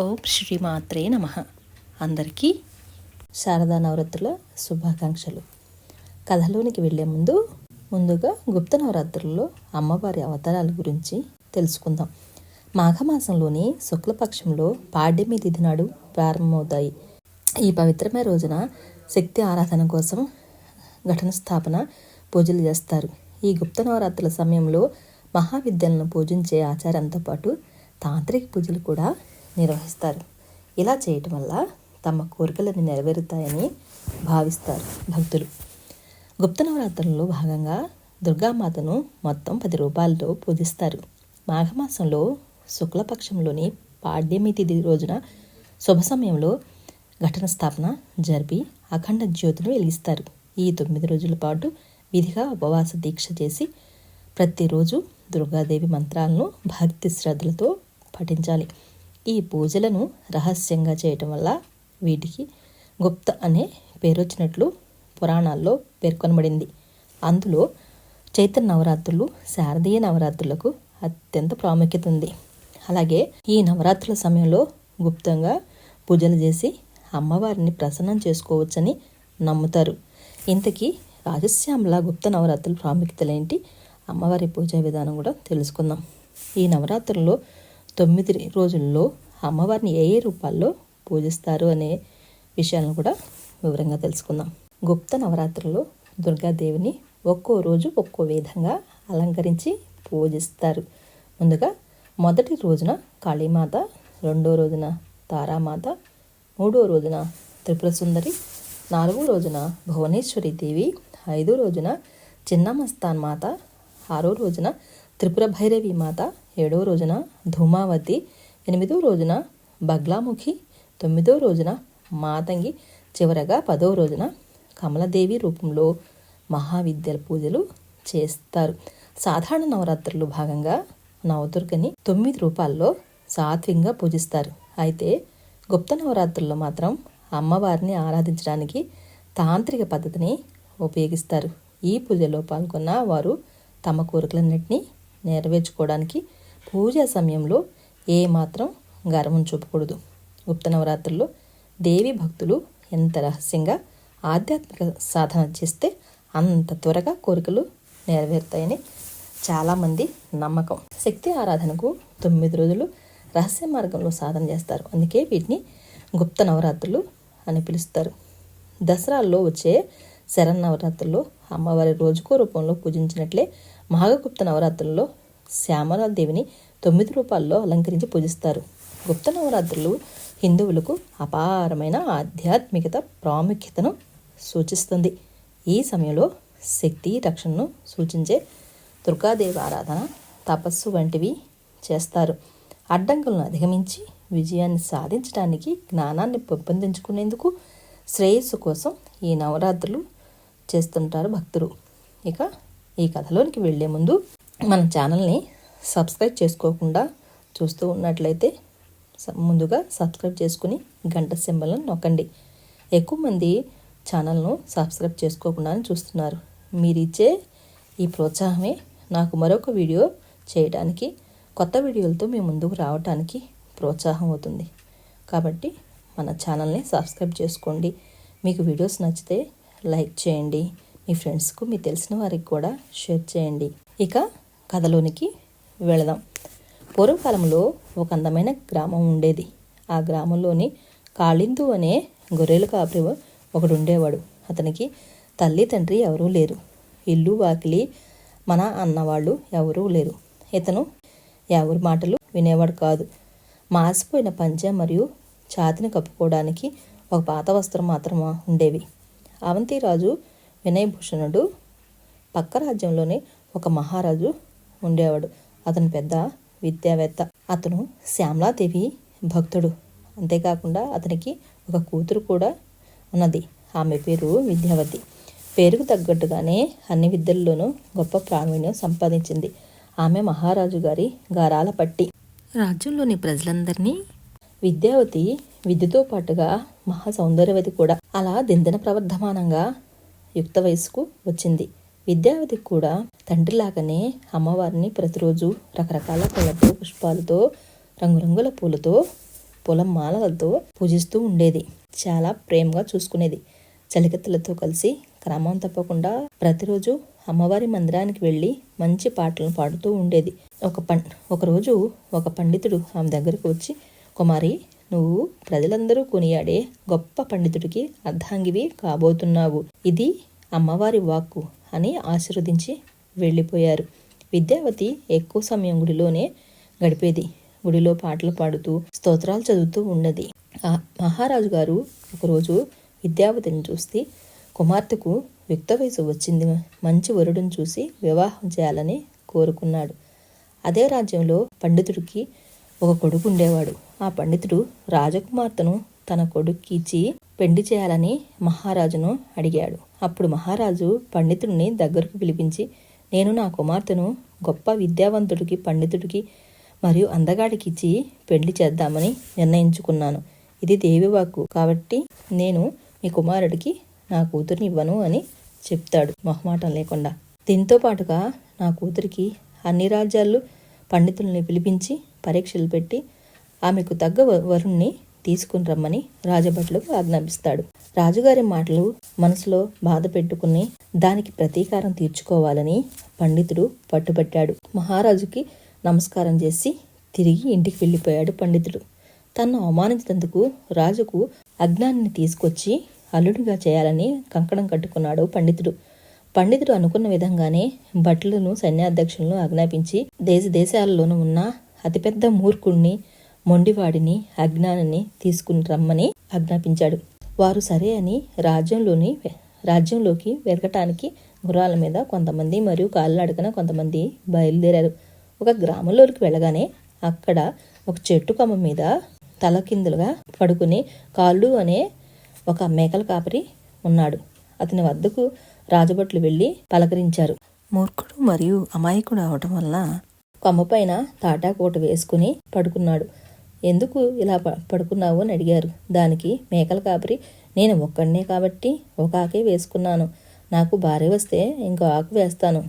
ఓం శ్రీమాత్రే నమ. అందరికీ శారదా నవరాత్రుల శుభాకాంక్షలు. కథలోనికి వెళ్ళే ముందు ముందుగా గుప్త నవరాత్రుల్లో అమ్మవారి అవతారాల గురించి తెలుసుకుందాం. మాఘమాసంలోని శుక్లపక్షంలో పాడ్యమి తిథి నాడు ప్రారంభమవుతాయి. ఈ పవిత్రమైన రోజున శక్తి ఆరాధన కోసం ఘటన స్థాపన పూజలు చేస్తారు. ఈ గుప్త నవరాత్రుల సమయంలో మహావిద్యలను పూజించే ఆచారంతో పాటు తాంత్రిక పూజలు కూడా నిర్వహిస్తారు. ఇలా చేయటం వల్ల తమ కోరికలను నెరవేరుతాయని భావిస్తారు భక్తులు. గుప్త నవరాత్రులలో భాగంగా దుర్గామాతను మొత్తం పది రూపాయలతో పూజిస్తారు. మాఘమాసంలో శుక్లపక్షంలోని పాడ్యమి తిథి రోజున శుభ సమయంలో ఘటన స్థాపన జరిపి అఖండ జ్యోతిని వెలిగిస్తారు. ఈ తొమ్మిది రోజుల పాటు విధిగా ఉపవాస దీక్ష చేసి ప్రతిరోజు దుర్గాదేవి మంత్రాలను భక్తి శ్రద్ధలతో పఠించాలి. ఈ పూజలను రహస్యంగా చేయటం వల్ల వీటికి గుప్త అనే పేరు వచ్చినట్లు పురాణాల్లో పేర్కొనబడింది. అందులో చైతన్య నవరాత్రులు శారదీయ నవరాత్రులకు అత్యంత ప్రాముఖ్యత ఉంది. అలాగే ఈ నవరాత్రుల సమయంలో గుప్తంగా పూజలు చేసి అమ్మవారిని ప్రసన్నం చేసుకోవచ్చని నమ్ముతారు. ఇంతకీ రాజశ్యామల గుప్త నవరాత్రుల ప్రాముఖ్యతలేంటి? అమ్మవారి పూజా విధానం కూడా తెలుసుకుందాం. ఈ నవరాత్రుల్లో తొమ్మిది రోజుల్లో అమ్మవారిని ఏ ఏ రూపాల్లో పూజిస్తారు అనే విషయాలను కూడా వివరంగా తెలుసుకుందాం. గుప్త నవరాత్రుల్లో దుర్గాదేవిని ఒక్కో రోజు ఒక్కో విధంగా అలంకరించి పూజిస్తారు. ముందుగా మొదటి రోజున కాళీమాత రెండో రోజున తారామాత మూడో రోజున త్రిపుర సుందరి నాలుగో రోజున భువనేశ్వరి దేవి ఐదో రోజున చిన్నమస్తాన్ మాత ఆరో రోజున త్రిపుర భైరవి మాత ఏడో రోజున ధూమావతి ఎనిమిదో రోజున బగ్లాముఖి తొమ్మిదో రోజున మాతంగి చివరగా పదో రోజున కమలదేవి రూపంలో మహావిద్యల పూజలు చేస్తారు. సాధారణ నవరాత్రులు భాగంగా నవదుర్గని తొమ్మిది రూపాల్లో సాత్వికంగా పూజిస్తారు. అయితే గుప్త నవరాత్రుల్లో మాత్రం అమ్మవారిని ఆరాధించడానికి తాంత్రిక పద్ధతిని ఉపయోగిస్తారు. ఈ పూజలో పాల్గొన్న వారు తమ కోరికలన్నింటినీ నెరవేర్చుకోవడానికి పూజా సమయంలో ఏమాత్రం గర్వం చూపకూడదు. గుప్త నవరాత్రుల్లో దేవి భక్తులు ఎంత రహస్యంగా ఆధ్యాత్మిక సాధన చేస్తే అంత త్వరగా కోరికలు నెరవేరుతాయని చాలామంది నమ్మకం. శక్తి ఆరాధనకు తొమ్మిది రోజులు రహస్య మార్గంలో సాధన చేస్తారు. అందుకే వీటిని గుప్త నవరాత్రులు అని పిలుస్తారు. దసరాల్లో వచ్చే శరన్నవరాత్రుల్లో అమ్మవారి రోజుకో రూపంలో పూజించినట్లే మహాగుప్త నవరాత్రుల్లో శ్యామలాదేవిని తొమ్మిది రూపాల్లో అలంకరించి పూజిస్తారు. గుప్త నవరాత్రులు హిందువులకు అపారమైన ఆధ్యాత్మికత ప్రాముఖ్యతను సూచిస్తుంది. ఈ సమయంలో శక్తి రక్షణను సూచించే దుర్గాదేవి ఆరాధన తపస్సు వంటివి చేస్తారు. అడ్డంకులను అధిగమించి విజయాన్ని సాధించడానికి జ్ఞానాన్ని పెంపొందించుకునేందుకు శ్రేయస్సు కోసం ఈ నవరాత్రులు చేస్తుంటారు భక్తులు. ఇక ఈ కథలోనికి వెళ్ళే ముందు మన ఛానల్ని సబ్స్క్రైబ్ చేసుకోకుండా చూస్తూ ఉన్నట్లయితే ముందుగా సబ్స్క్రైబ్ చేసుకుని గంట సింబల్ని నొక్కండి. ఎక్కువ మంది ఛానల్ను సబ్స్క్రైబ్ చేసుకోకుండా చూస్తున్నారు. మీరు ఇచ్చే ఈ ప్రోత్సాహమే నాకు మరొక వీడియో చేయడానికి కొత్త వీడియోలతో మీ ముందుకు రావడానికి ప్రోత్సాహం అవుతుంది. కాబట్టి మన ఛానల్ని సబ్స్క్రైబ్ చేసుకోండి. మీకు వీడియోస్ నచ్చితే లైక్ చేయండి. మీ ఫ్రెండ్స్కు మీ తెలిసిన వారికి కూడా షేర్ చేయండి. ఇక కథలోనికి వెళదాం. పూర్వకాలంలో ఒక అందమైన గ్రామం ఉండేది. ఆ గ్రామంలోని కాళిందు అనే గొర్రెలు కాపరి ఒకడు ఉండేవాడు అతనికి తల్లి తండ్రి ఎవరూ లేరు. ఇల్లు వాకిలి మన అన్నవాళ్ళు ఎవరూ లేరు. ఇతను ఎవరి మాటలు వినేవాడు కాదు. మాసిపోయిన పంచె మరియు ఛాతిని కప్పుకోవడానికి ఒక పాత వస్త్రం మాత్రం ఉండేవి. అవంతిరాజు వినయభూషణుడు పక్క రాజ్యంలోనే ఒక మహారాజు ఉండేవాడు. అతను పెద్ద విద్యావేత్త. అతను శ్యామలాదేవి భక్తుడు. అంతేకాకుండా అతనికి ఒక కూతురు కూడా ఉన్నది. ఆమె పేరు విద్యావతి. పేరుకు తగ్గట్టుగానే అన్ని విద్యల్లోనూ గొప్ప ప్రావీణ్యం సంపాదించింది. ఆమె మహారాజు గారి గారాల పట్టి. రాజ్యంలోని ప్రజలందరినీ విద్యావతి విద్యతో పాటుగా మహా సౌందర్యవతి కూడా. అలా దిందన ప్రవర్ధమానంగా యుక్త వయసుకు వచ్చింది. విద్యావతికి కూడా తండ్రిలాగానే అమ్మవారిని ప్రతిరోజు రకరకాల పూలతో పుష్పాలతో రంగురంగుల పూలతో పొలం మాలలతో పూజిస్తూ ఉండేది. చాలా ప్రేమగా చూసుకునేది. చలికత్తలతో కలిసి క్రమం తప్పకుండా ప్రతిరోజు అమ్మవారి మందిరానికి వెళ్ళి మంచి పాటలను పాడుతూ ఉండేది. ఒక పం ఒకరోజు ఒక పండితుడు ఆమె దగ్గరకు వచ్చి కుమారి నువ్వు ప్రజలందరూ కొనియాడే గొప్ప పండితుడికి అర్ధాంగివి కాబోతున్నావు. ఇది అమ్మవారి వాక్కు అని ఆశీర్వదించి వెళ్ళిపోయారు. విద్యావతి ఎక్కువ సమయం గుడిలోనే గడిపేది. గుడిలో పాటలు పాడుతూ స్తోత్రాలు చదువుతూ ఉన్నది. ఆ మహారాజు గారు ఒకరోజు విద్యావతిని చూస్తే కుమార్తెకు యుక్త వయసు వచ్చింది. మంచి వరుడును చూసి వివాహం చేయాలని కోరుకున్నాడు. అదే రాజ్యంలో పండితుడికి ఒక కొడుకు ఉండేవాడు. ఆ పండితుడు రాజకుమార్తెను తన కొడుక్కి ఇచ్చి పెండి చేయాలని మహారాజును అడిగాడు. అప్పుడు మహారాజు పండితుడిని దగ్గరకు పిలిపించి నేను నా కుమార్తెను గొప్ప విద్యావంతుడికి పండితుడికి మరియు అందగాడికి ఇచ్చి పెళ్ళి చేద్దామని నిర్ణయించుకున్నాను. ఇది దేవివాక్కు కాబట్టి నేను మీ కుమారుడికి నా కూతురిని ఇవ్వను అని చెప్తాడు మొహమాటం లేకుండా. దీంతో పాటుగా నా కూతురికి అన్ని రాజ్యాలు పండితుల్ని పిలిపించి పరీక్షలు పెట్టి ఆమెకు తగ్గ వ- వరుణ్ణి తీసుకుని రమ్మని రాజభట్లకు ఆజ్ఞాపిస్తాడు. రాజుగారి మాటలు మనసులో బాధ పెట్టుకుని దానికి ప్రతీకారం తీర్చుకోవాలని పండితుడు పట్టుబట్టాడు. మహారాజుకి నమస్కారం చేసి తిరిగి ఇంటికి వెళ్ళిపోయాడు పండితుడు. తన్ను అవమానించినందుకు రాజుకు అజ్ఞాన్ని తీసుకొచ్చి అల్లుడిగా చేయాలని కంకణం కట్టుకున్నాడు పండితుడు. పండితుడు అనుకున్న విధంగానే భట్లను సైన్యాధ్యక్షులను ఆజ్ఞాపించి దేశ దేశాలలోనూ ఉన్న అతిపెద్ద మూర్ఖుణ్ణి మొండివాడిని అజ్ఞానిని తీసుకుని రమ్మని ఆజ్ఞాపించాడు. వారు సరే అని రాజ్యంలోని రాజ్యంలోకి వెతకటానికి గుర్రాల మీద కొంతమంది మరియు కాలినడకన కొంతమంది బయలుదేరారు. ఒక గ్రామంలోకి వెళ్ళగానే అక్కడ ఒక చెట్టు కొమ్మ మీద తలకిందులుగా పడుకుని కాళ్ళు అనే ఒక మేకల కాపరి ఉన్నాడు. అతని వద్దకు రాజభట్లు వెళ్ళి పలకరించారు. మూర్ఖుడు మరియు అమాయకుడు అవటం వల్ల కొమ్మపైన తాటాకోట వేసుకుని పడుకున్నాడు. ఎందుకు ఇలా పడుకున్నావు అని అడిగారు. దానికి మేకల కాపరి నేను ఒక్కడనే కాబట్టి ఒక ఆకే వేసుకున్నాను. నాకు భార్య వస్తే ఇంకో ఆకు వేస్తాను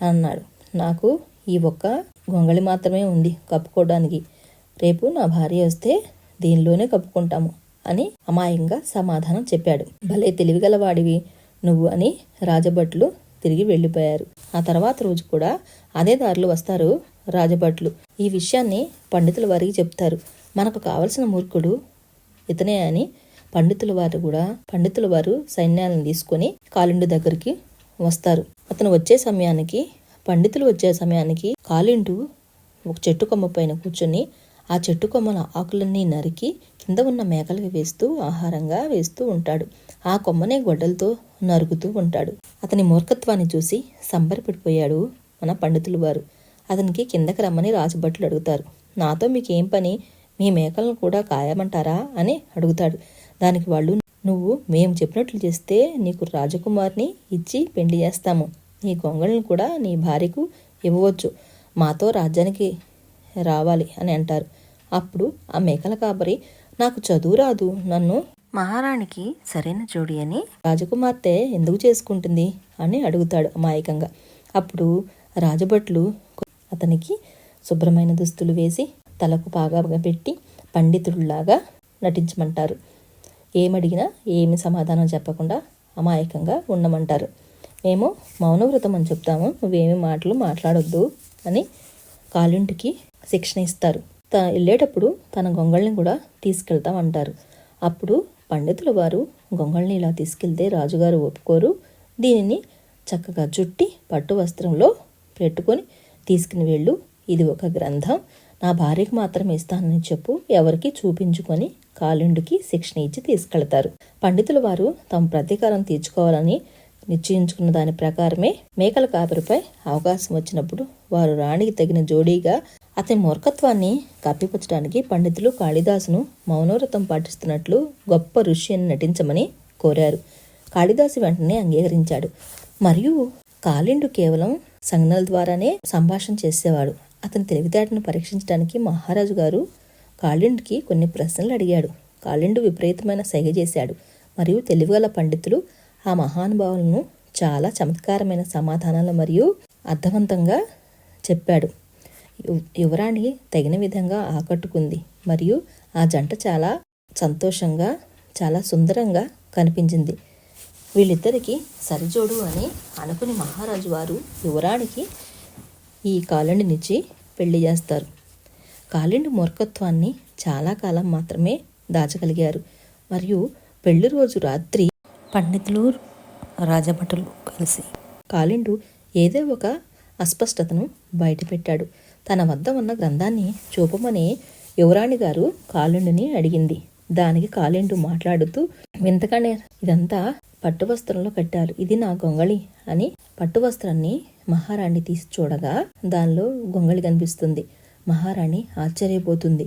అన్నాడు. నాకు ఈ ఒక్క గొంగళి మాత్రమే ఉంది కప్పుకోవడానికి. రేపు నా భార్య వస్తే దీనిలోనే కప్పుకుంటాము అని అమాయంగా సమాధానం చెప్పాడు. భలే తెలివిగలవాడివి నువ్వు అని రాజభట్లు తిరిగి వెళ్ళిపోయారు. ఆ తర్వాత రోజు కూడా అదే దారిలో వస్తారు రాజభట్లు. ఈ విషయాన్ని పండితుల వారికి చెప్తారు. మనకు కావలసిన మూర్ఖుడు ఇతనే అని పండితుల వారు కూడా పండితుల వారు సైన్యాలను తీసుకొని కాలిండు దగ్గరికి వస్తారు. అతను వచ్చే సమయానికి పండితులు వచ్చే సమయానికి కాలిండు ఒక చెట్టు కొమ్మ పైన కూర్చొని ఆ చెట్టు కొమ్మల ఆకులన్నీ నరికి కింద ఉన్న మేకలకి వేస్తూ ఆహారంగా వేస్తూ ఉంటాడు. ఆ కొమ్మనే గొడ్డలతో నరుకుతూ ఉంటాడు. అతని మూర్ఖత్వాన్ని చూసి సంబరపడిపోయాడు మన పండితులు వారు. అతనికి కిందకి రమ్మని రాజభట్లు అడుగుతారు. నాతో మీకేం పని? మీ మేకలను కూడా కాయమంటారా? అని అడుగుతాడు. దానికి వాళ్ళు నువ్వు మేము చెప్పినట్లు చేస్తే నీకు రాజకుమార్ని ఇచ్చి పెళ్ళి చేస్తాము. నీ గొంగళిని కూడా నీ భార్యకు ఇవ్వవచ్చు. మాతో రాజ్యానికి రావాలి అని అంటారు. అప్పుడు ఆ మేకల కాపరి నాకు చదువు రాదు. నన్ను మహారాణికి సరైన జోడి అని రాజకుమార్తె ఎందుకు చేసుకుంటుంది? అని అడుగుతాడు అమాయకంగా. అప్పుడు రాజభట్లు అతనికి శుభ్రమైన దుస్తులు వేసి తలకు పాగా పెట్టి పండితుడిలాగా నటించమంటారు. ఏమడిగినా ఏమి సమాధానం చెప్పకుండా అమాయకంగా ఉండమంటారు. మేము మౌనవ్రతం అని చెప్తాము నువ్వేమి మాటలు మాట్లాడొద్దు అని కాలింటికి శిక్షణ ఇస్తారు. త వెళ్ళేటప్పుడు తన గొంగళ్ళని కూడా తీసుకెళ్తామంటారు అప్పుడు పండితుల వారు గొంగళ్ళని ఇలా తీసుకెళ్తే రాజుగారు ఒప్పుకోరు. దీనిని చక్కగా చుట్టి పట్టు వస్త్రంలో పెట్టుకొని తీసుకుని వెళ్ళు. ఇది ఒక గ్రంథం. నా భార్యకు మాత్రమే ఇస్తానని చెప్పు. ఎవరికి చూపించుకొని కాలుండికి శిక్షణ ఇచ్చి తీసుకెళ్తారు. పండితుల వారు తమ ప్రతీకారం తీర్చుకోవాలని నిశ్చయించుకున్న దాని ప్రకారమే మేకల కాపరిపై అవకాశం వచ్చినప్పుడు వారు రాణికి తగిన జోడీగా అతని మూర్ఖత్వాన్ని కప్పిపుచ్చడానికి పండితులు కాళిదాసును మౌనవ్రతం పాటిస్తున్నట్లు గొప్ప ఋషి అని నటించమని కోరారు. కాళిదాసు వెంటనే అంగీకరించాడు. మరియు కాలిండు కేవలం సంజ్ఞల ద్వారానే సంభాషణ చేసేవాడు. అతని తెలివితేటను పరీక్షించడానికి మహారాజు గారు కాళిండ్కి కొన్ని ప్రశ్నలు అడిగాడు. కాళిండు విపరీతమైన సైగ చేశాడు. మరియు తెలివిగల పండితులు ఆ మహానుభావులను చాలా చమత్కారమైన సమాధానాలు మరియు అర్థవంతంగా చెప్పాడు. యువరాణి తగిన విధంగా ఆకట్టుకుంది మరియు ఆ జంట చాలా సంతోషంగా చాలా సుందరంగా కనిపించింది. వీళ్ళిద్దరికీ సరిజోడు అని అనుకుని మహారాజు వారు యువరానికి ఈ కాలండినిచ్చి పెళ్ళి చేస్తారు. కాలిండి మూర్ఖత్వాన్ని చాలా కాలం మాత్రమే దాచగలిగారు. మరియు పెళ్ళి రోజు రాత్రి పండితులు రాజభటులు కలిసి కాలిండు ఏదో ఒక అస్పష్టతను బయటపెట్టాడు. తన వద్ద ఉన్న గ్రంథాన్ని చూపమని యువరాణి గారు కాలుండిని అడిగింది. దానికి కాలిండు మాట్లాడుతూ వింతగానే ఇదంతా పట్టు వస్త్రంలో కట్టారు. ఇది నా గొంగళి అని పట్టు వస్త్రాన్ని మహారాణి తీసి చూడగా దానిలో గొంగళి కనిపిస్తుంది. మహారాణి ఆశ్చర్యపోతుంది.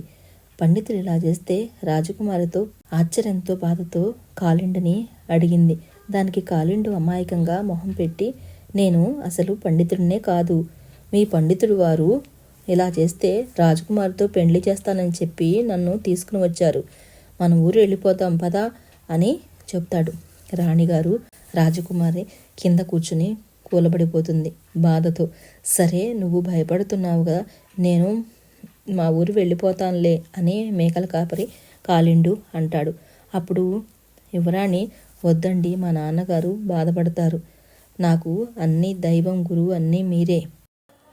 పండితులు ఇలా చేస్తే రాజకుమారితో ఆశ్చర్యంతో బాధతో కాలిండుని అడిగింది. దానికి కాలిండు అమాయకంగా మొహం పెట్టి నేను అసలు పండితుడినే కాదు. మీ పండితుడు వారు ఇలా చేస్తే రాజకుమారితో పెండ్లి చేస్తానని చెప్పి నన్ను తీసుకుని వచ్చారు. మన ఊరు వెళ్ళిపోతాం పదా అని చెప్తాడు. రాణిగారు రాజకుమారి కింద కూర్చుని కూలబడిపోతుంది బాధతో. సరే నువ్వు భయపడుతున్నావు కదా నేను మా ఊరు వెళ్ళిపోతానులే అని మేకల కాపరి కాలిండు అంటాడు. అప్పుడు యువరాణి వద్దండి మా నాన్నగారు బాధపడతారు. నాకు అన్ని దైవం గురువు అన్నీ మీరే.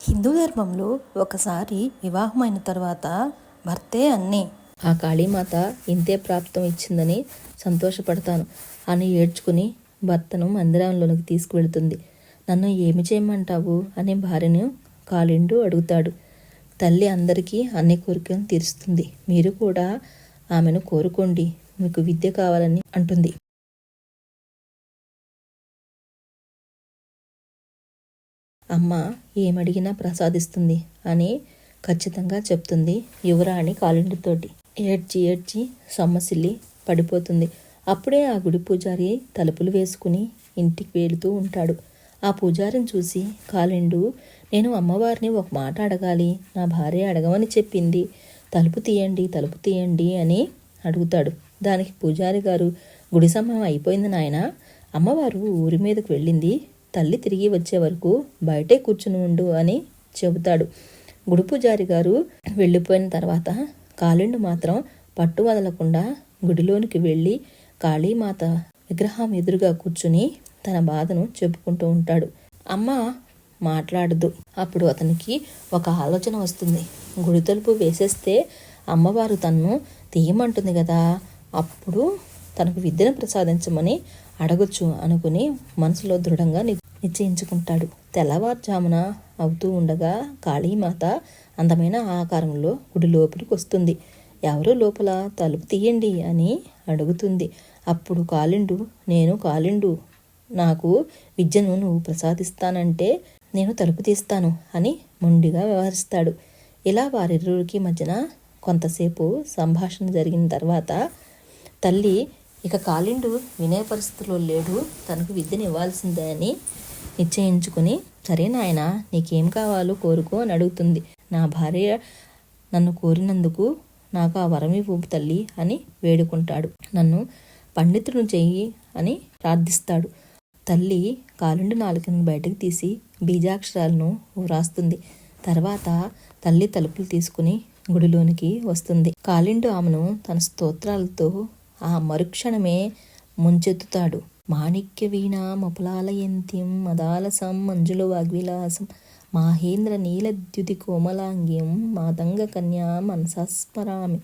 హిందూ ధర్మంలో ఒకసారి వివాహమైన తర్వాత భర్తే అన్నీ. ఆ కాళీమాత ఇంతే ప్రాప్తం ఇచ్చిందని సంతోషపడతాను. అని ఏడ్చుకుని భర్తను మందిరంలోనికి తీసుకువెళుతుంది. నన్ను ఏమి చేయమంటావు? అని భార్యను కాలిండు అడుగుతాడు. తల్లి అందరికీ అన్ని కోరికలను తీరుస్తుంది. మీరు కూడా ఆమెను కోరుకోండి. మీకు విద్య కావాలని అంటుంది. అమ్మ ఏమడిగినా ప్రసాదిస్తుంది అని ఖచ్చితంగా చెప్తుంది యువరాణి కాలిండితోటి. ఏడ్చి ఏడ్చి సొమ్మసిల్లి పడిపోతుంది. అప్పుడే ఆ గుడి పూజారి తలుపులు వేసుకుని ఇంటికి వెళుతూ ఉంటాడు. ఆ పూజారిని చూసి కాలిండు నేను అమ్మవారిని ఒక మాట అడగాలి. నా భార్య అడగమని చెప్పింది. తలుపు తీయండి తలుపు తీయండి అని అడుగుతాడు. దానికి పూజారి గారు గుడి సమయం అయిపోయింది నాయన. అమ్మవారు ఊరి మీదకు వెళ్ళింది. తల్లి తిరిగి వచ్చే వరకు బయటే కూర్చుని ఉండు అని చెబుతాడు. గుడి పూజారి గారు వెళ్ళిపోయిన తర్వాత కాలిండు మాత్రం పట్టు వదలకుండా గుడిలోనికి వెళ్ళి కాళీమాత విగ్రహం ఎదురుగా కూర్చుని తన బాధను చెప్పుకుంటూ ఉంటాడు. అమ్మ మాట్లాడదు. అప్పుడు అతనికి ఒక ఆలోచన వస్తుంది. గుడి తలుపు వేసేస్తే అమ్మవారు తన్ను తీయమంటుంది కదా. అప్పుడు తనకు విద్యను ప్రసాదించమని అడగొచ్చు అనుకుని మనసులో దృఢంగా నిశ్చయించుకుంటాడు. తెల్లవారుజామున అవుతూ ఉండగా కాళీమాత అందమైన ఆకారంలో గుడి లోపలికి వస్తుంది. ఎవరు లోపల తలుపు తీయండి అని అడుగుతుంది. అప్పుడు కాలిండు నేను కాలిండు నాకు విద్యను నువ్వు ప్రసాదిస్తానంటే నేను తలుపు తీస్తాను అని మొండిగా వ్యవహరిస్తాడు. ఇలా వారిరువురికి మధ్యన కొంతసేపు సంభాషణ జరిగిన తర్వాత తల్లి ఇక కాలిండు వినే పరిస్థితిలో లేడు. తనకు విద్యను ఇవ్వాల్సిందే అని నిశ్చయించుకుని సరే నాయన నీకేం కావాలో కోరుకో అని అడుగుతుంది. నా భార్య నన్ను కోరినందుకు నాకు ఆ వరమివ్వు తల్లి అని వేడుకుంటాడు. నన్ను పండితుడు చెయ్యి అని ప్రార్థిస్తాడు. తల్లి కాలుండి నాలుకను బయటకు తీసి బీజాక్షరాలను వ్రాస్తుంది తర్వాత తల్లి తలుపులు తీసుకుని గుడిలోనికి వస్తుంది. కాలిండు ఆమెను తన స్తోత్రాలతో ఆ మరుక్షణమే ముంచెత్తుతాడు. మాణిక్య వీణ మదాలసం మంజుల వాగ్విలాసం మాహేంద్ర నీలద్యుతి కోమలాంగ్యం మాతంగ కన్యా మనసస్మరామి.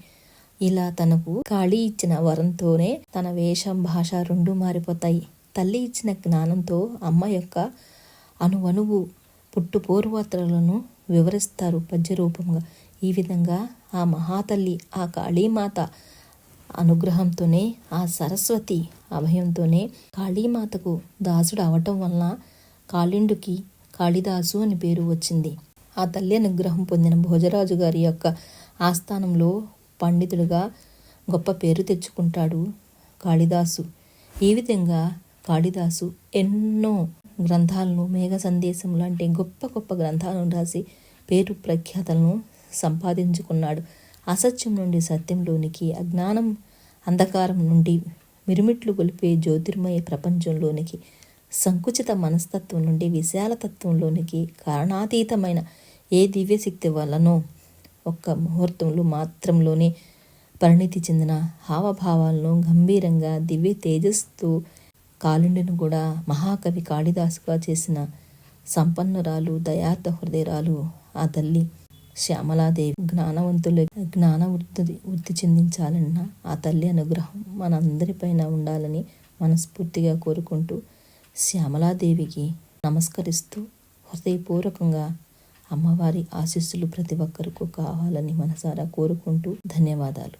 ఇలా తనకు కాళీ ఇచ్చిన వరంతోనే తన వేషం భాష రెండు మారిపోతాయి. తల్లి ఇచ్చిన జ్ఞానంతో అమ్మ యొక్క అణువణువు పుట్టు పూర్వత్రలను వివరిస్తారు పద్య రూపంగా ఈ విధంగా ఆ మహాతల్లి ఆ కాళీమాత అనుగ్రహంతోనే ఆ సరస్వతి అభయంతోనే కాళీమాతకు దాసుడు అవటం వలన కాళిండుకి కాళిదాసు అని పేరు వచ్చింది. ఆ తల్లి అనుగ్రహం పొందిన భోజరాజు గారి యొక్క ఆస్థానంలో పండితుడిగా గొప్ప పేరు తెచ్చుకుంటాడు కాళిదాసు. ఈ విధంగా కాళిదాసు ఎన్నో గ్రంథాలను మేఘ సందేశం లాంటి గొప్ప గొప్ప గ్రంథాలను రాసి పేరు ప్రఖ్యాతలను సంపాదించుకున్నాడు. అసత్యం నుండి సత్యంలోనికి అజ్ఞానం అంధకారం నుండి మిరుమిట్లు గొలిపే జ్యోతిర్మయ ప్రపంచంలోనికి సంకుచిత మనస్తత్వం నుండి విశాలతత్వంలోనికి కారణాతీతమైన ఏ దివ్యశక్తి వలనో ఒక్క ముహూర్తంలో మాత్రంలోనే పరిణితి చెందిన హావభావాలను గంభీరంగా దివ్య తేజస్తో కాళిండిని కూడా మహాకవి కాళిదాసుగా చేసిన సంపన్నురాలు దయార్థ హృదయరాలు ఆ తల్లి శ్యామలాదేవి జ్ఞానవంతులు జ్ఞాన వృద్ధి వృద్ధి చెందించాలన్న ఆ తల్లి అనుగ్రహం మనందరిపైన ఉండాలని మనస్ఫూర్తిగా కోరుకుంటూ శ్యామలాదేవికి నమస్కరిస్తూ హృదయపూర్వకంగా అమ్మవారి ఆశీస్సులు ప్రతి ఒక్కరికి కావాలని మనసారా కోరుకుంటూ ధన్యవాదాలు.